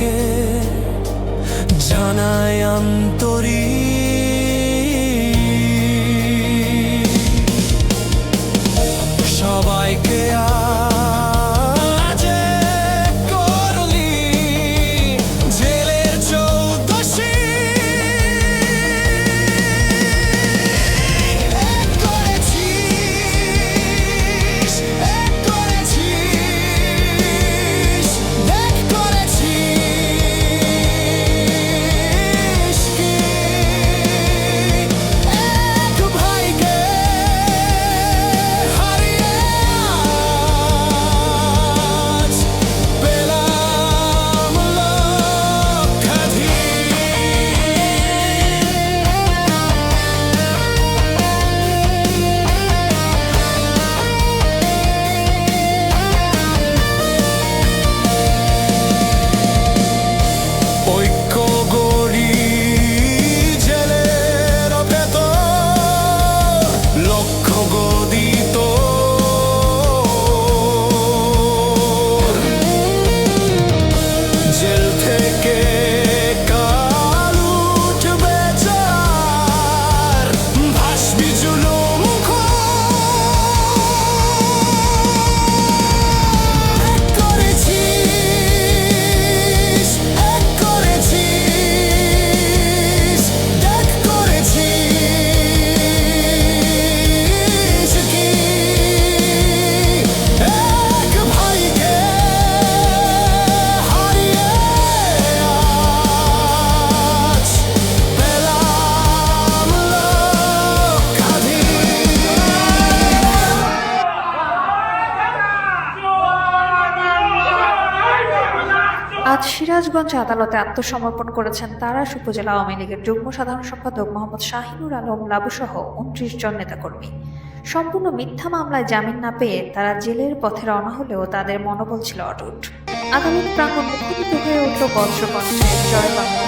তোকে জানাই Hoy আজ সিরাজগঞ্জ আদালতে আত্মসমর্পণ করেছেন তারাস উপজেলা আওয়ামী লীগের যুগ্ম সাধারণ সম্পাদক মোহাম্মদ শাহিনুর আলম লাবুসহ উনত্রিশ জন নেতাকর্মী। সম্পূর্ণ মিথ্যা মামলায় জামিন না পেয়ে তারা জেলের পথে রওনা হলেও তাদের মনোবল ছিল অটুট। আদালত প্রাঙ্গণ মুখরিত হয়ে উঠল বজ্রকণ্ঠে। জয় বাংলা।